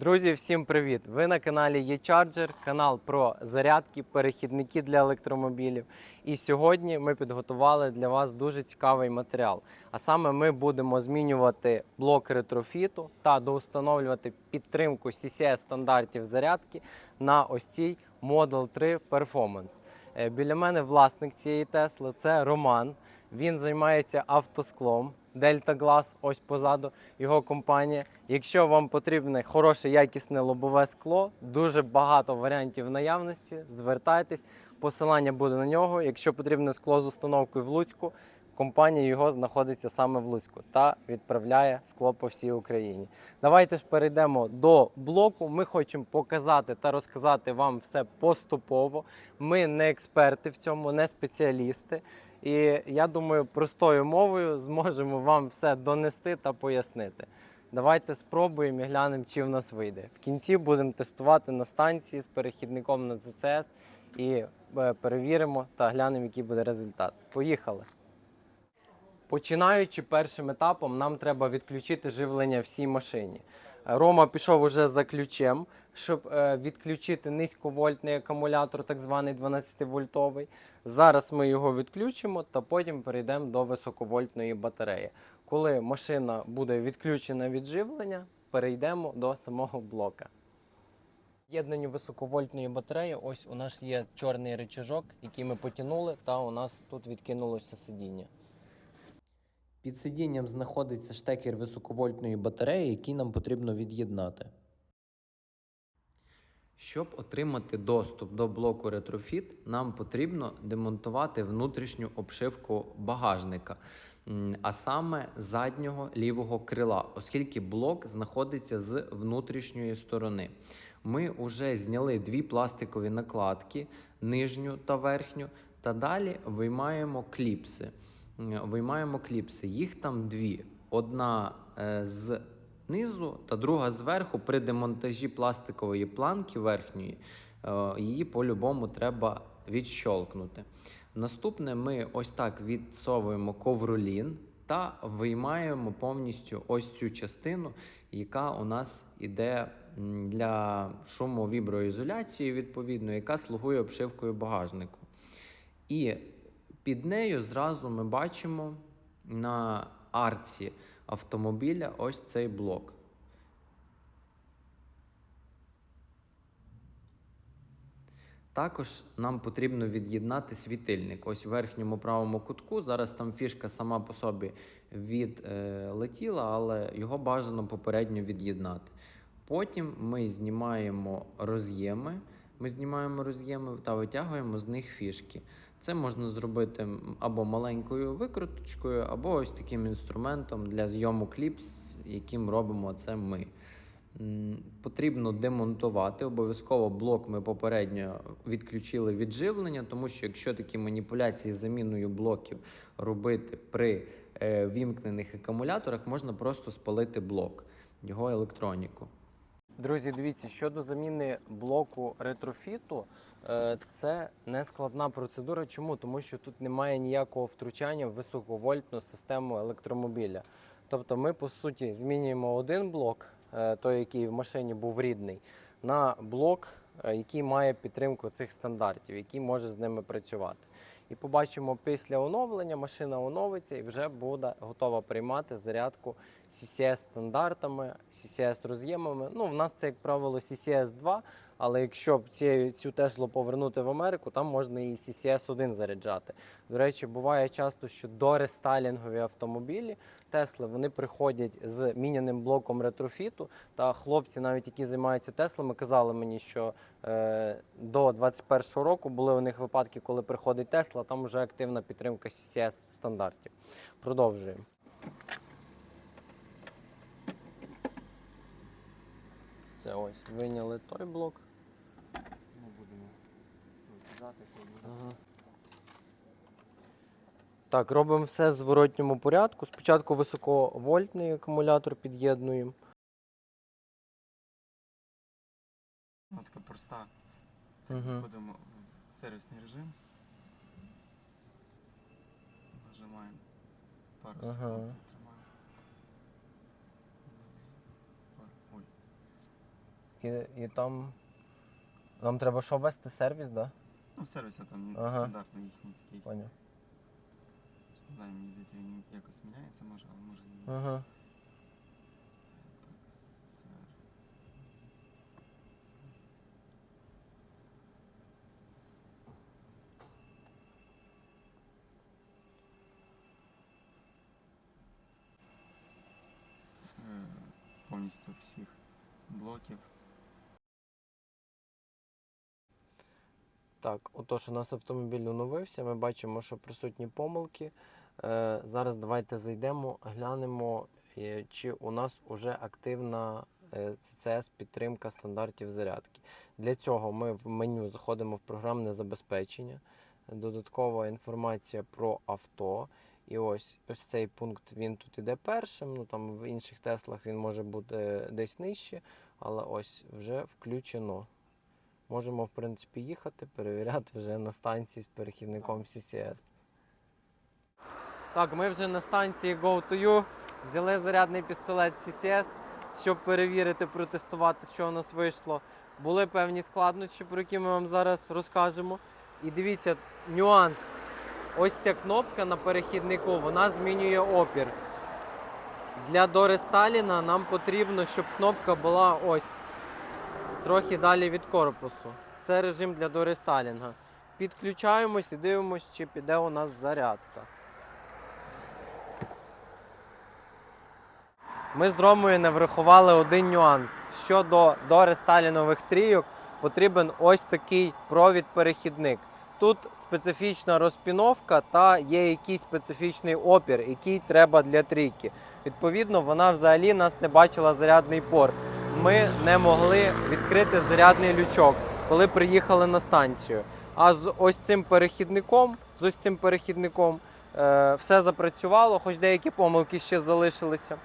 Друзі, всім привіт! Ви на каналі eCharger, канал про зарядки, перехідники для електромобілів. І сьогодні ми підготували для вас дуже цікавий матеріал. А саме ми будемо змінювати блок ретрофіту та доустановлювати підтримку CCS стандартів зарядки на ось цій Model 3 Performance. Е, Біля мене власник цієї Тесли це Роман. Він займається автосклом. Delta Glass, ось позаду його компанія. Якщо вам потрібне хороше якісне лобове скло, дуже багато варіантів наявності. Звертайтесь, посилання буде на нього. Якщо потрібне скло з установкою в Луцьку, компанія його знаходиться саме в Луцьку та відправляє скло по всій Україні. Давайте ж перейдемо до блоку. Ми хочемо показати та розказати вам все поступово. Ми не експерти в цьому, не спеціалісти. І я думаю, простою мовою зможемо вам все донести та пояснити. Давайте спробуємо і глянемо, чи в нас вийде. В кінці будемо тестувати на станції з перехідником на ЦЦС і е, перевіримо та глянемо, який буде результат. Поїхали! Починаючи першим етапом, нам треба відключити живлення всій машині. Рома пішов уже за ключем, щоб е, відключити низьковольтний акумулятор, так званий 12-вольтовий. Зараз ми його відключимо та потім перейдемо до високовольтної батареї. Коли машина буде відключена від живлення, перейдемо до самого блока. Єднанні високовольтної батареї, ось у нас є чорний рычажок, який ми потягнули, та у нас тут відкинулося сидіння. Під сидінням знаходиться штекер високовольтної батареї, який нам потрібно від'єднати. Щоб отримати доступ до блоку ретрофіт, нам потрібно демонтувати внутрішню обшивку багажника, а саме заднього лівого крила, оскільки блок знаходиться з внутрішньої сторони. Ми вже зняли дві пластикові накладки, нижню та верхню, та далі виймаємо кліпси. Виймаємо кліпси. Їх там дві. Одна е, з низу та друга зверху при демонтажі пластикової планки верхньої. е, Її по-любому треба відщолкнути. Наступне ми ось так відсовуємо ковролін та виймаємо повністю ось цю частину, яка у нас іде для шумовіброізоляції, відповідно, яка слугує обшивкою багажнику. І під нею зразу ми бачимо на арці автомобіля ось цей блок. Також нам потрібно від'єднати світильник. Ось в верхньому правому кутку. Зараз там фішка сама по собі відлетіла, але його бажано попередньо від'єднати. Потім ми знімаємо роз'єми. Ми знімаємо роз'єми та витягуємо з них фішки. Це можна зробити або маленькою викруточкою, або ось таким інструментом для зйому кліпс, яким робимо це ми. Потрібно демонтувати. Обов'язково блок ми попередньо відключили від живлення, тому що якщо такі маніпуляції з заміною блоків робити при е, вімкнених акумуляторах, можна просто спалити блок, його електроніку. Друзі, дивіться, щодо заміни блоку ретрофіту, е, це не складна процедура. Чому? Тому що тут немає ніякого втручання в високовольтну систему електромобіля. Тобто ми, по суті, змінюємо один блок, е, той, який в машині був рідний, на блок, е, який має підтримку цих стандартів, який може з ними працювати. І побачимо після оновлення, машина оновиться і вже буде готова приймати зарядку CCS стандартами, CCS роз'ємами. Ну, в нас це, як правило, CCS 2, але якщо б ці, цю Теслу повернути в Америку, там можна і CCS 1 заряджати. До речі, буває часто, що дорестайлінгові автомобілі Тесли вони приходять з міняним блоком ретрофіту. Та хлопці, навіть які займаються Теслами, казали мені, що е, до 21-го року були у них випадки, коли приходить Тесла, там вже активна підтримка CCS стандартів. Продовжуємо. Все, ось вийняли той блок. Ми будемо викидати, коли Ага. Так, робимо все в зворотньому порядку. Спочатку високовольтний акумулятор під'єднуємо. Ну, така проста. Мгм. Заходимо в сервісний режим. Нажимаємо пару Ага. секунд. Помилки, і там. Нам треба що ввести сервіс, да? Ну, сервіс там Ага. стандартний їхній такий. Поняв. Не знаю, мені здається, він якось міняється, може, а може ні. Ага. Е, Повністю всіх блоків. Так, отож, у нас автомобіль оновився. Ми бачимо, що присутні помилки. Е, зараз давайте зайдемо, глянемо, е, чи у нас вже активна е, CCS підтримка стандартів зарядки. Для цього ми в меню заходимо в програмне забезпечення. Додаткова інформація про авто. І ось ось цей пункт він тут іде першим. Ну там в інших Теслах він може бути десь нижче, але ось вже включено. Можемо, в принципі, їхати, перевіряти вже на станції з перехідником CCS. Так, ми вже на станції Go to You взяли зарядний пістолет CCS, щоб перевірити, протестувати, що у нас вийшло. Були певні складнощі, про які ми вам зараз розкажемо. І дивіться, нюанс. Ось ця кнопка на перехіднику, вона змінює опір. Для доресталіна нам потрібно, щоб кнопка була ось трохи далі від корпусу. Це режим для дорестайлінга. Підключаємось і дивимося, чи піде у нас зарядка. Ми з Ромою не врахували один нюанс. Щодо дорестайлінових трійок потрібен ось такий провід-перехідник. Тут специфічна розпіновка та є якийсь специфічний опір, який треба для трійки. Відповідно, вона взагалі нас не бачила зарядний порт ми не могли відкрити зарядний лючок, коли приїхали на станцію. А з ось цим перехідником, з ось цим перехідником е, все запрацювало, хоч деякі помилки ще залишилися.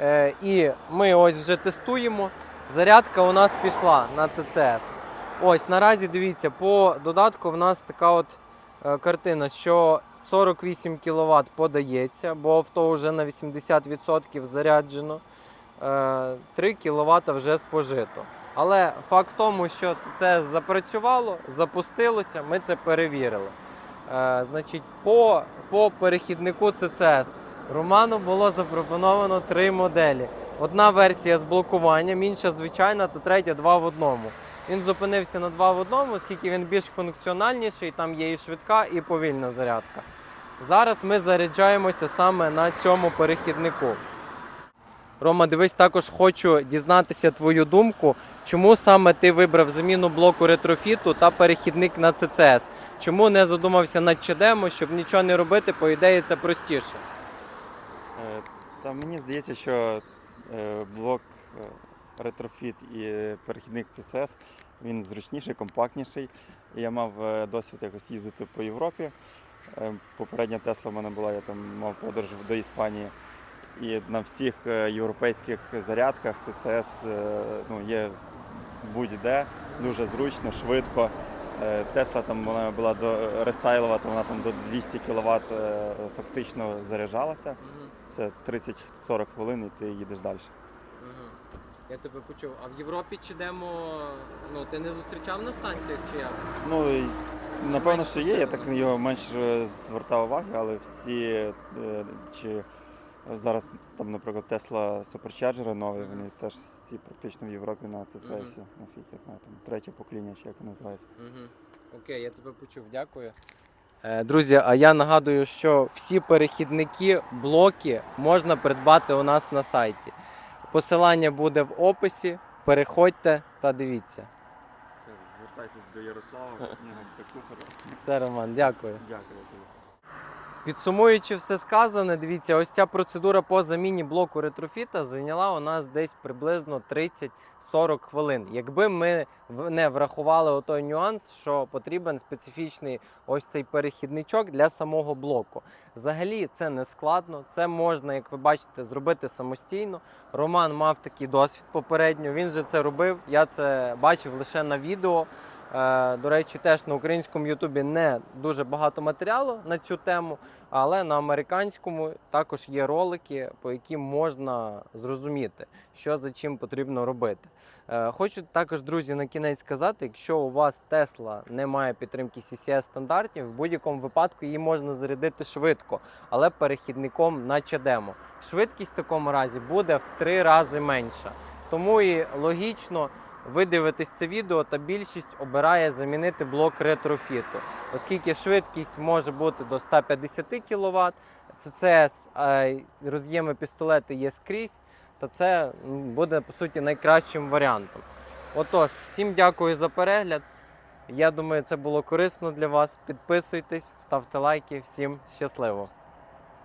Е, і ми ось вже тестуємо. Зарядка у нас пішла на CCS. Ось наразі дивіться, по додатку в нас така от е, картина, що 48 кВт подається, бо авто вже на 80% заряджено. Е, 3 кВт вже спожито. Але факт тому, що це- запрацювало, запустилося, ми це перевірили. Е, Значить, по, по перехіднику CCS Роману було запропоновано три моделі. Одна версія з блокуванням, інша звичайна, та третя два в одному. Він зупинився на два в одному, оскільки він більш функціональніший, там є і швидка, і повільна зарядка. Зараз ми заряджаємося саме на цьому перехіднику. Рома, дивись, також хочу дізнатися твою думку, чому саме ти вибрав заміну блоку ретрофіту та перехідник на CCS? Чому не задумався над ЧДМО, щоб нічого не робити, по ідеї це простіше. Е, Та мені здається, що е, блок е, ретрофіт і перехідник CCS він зручніший, компактніший. Я мав досвід якось їздити по Європі. Попередня Тесла в мене була, я там мав подорож до Іспанії. І на всіх е, європейських зарядках CCS е, ну, є будь-де, дуже зручно, швидко. Е, Тесла там вона була до рестайлова, то вона там до 200 кВт фактично заряджалася. Це 30-40 хвилин і ти їдеш далі. Я тебе почув. А в Європі ЧДМО, ну ти не зустрічав на станціях чи як? Ну, напевно, що є, я так його менше звертав уваги, але всі чи зараз там, наприклад, Tesla Supercharger нові, вони теж всі практично в Європі на CCS, наскільки я знаю, там третє покоління, чи як воно називається. Угу. Окей, я тебе почув, дякую. Е, Друзі, а я нагадую, що всі перехідники, блоки можна придбати у нас на сайті. Посилання буде в описі. Переходьте та дивіться. Все, звертайтесь до Ярослава, все купер. Все, Роман, дякую. Дякую тобі. Підсумуючи все сказане, дивіться, ось ця процедура по заміні блоку ретрофіта зайняла у нас десь приблизно 30-40 хвилин. Якби ми не врахували той нюанс, що потрібен специфічний ось цей перехідничок для самого блоку. Взагалі це не складно, це можна, як ви бачите, зробити самостійно. Роман мав такий досвід попередньо. Він же це робив. Я це бачив лише на відео. Е, До речі, теж на українському Ютубі не дуже багато матеріалу на цю тему, але на американському також є ролики, по яким можна зрозуміти, що за чим потрібно робити. Е, Хочу також, друзі, на кінець сказати, якщо у вас Tesla не має підтримки CCS стандартів, в будь-якому випадку її можна зарядити швидко, але перехідником на чадему. Швидкість в такому разі буде в три рази менша. Тому і логічно ви дивитесь це відео, та більшість обирає замінити блок ретрофіту, оскільки швидкість може бути до 150 кВт, е, роз'єми пістолети є скрізь, то це буде по суті найкращим варіантом. Отож, всім дякую за перегляд. Я думаю, це було корисно для вас. Підписуйтесь, ставте лайки. Всім щасливо!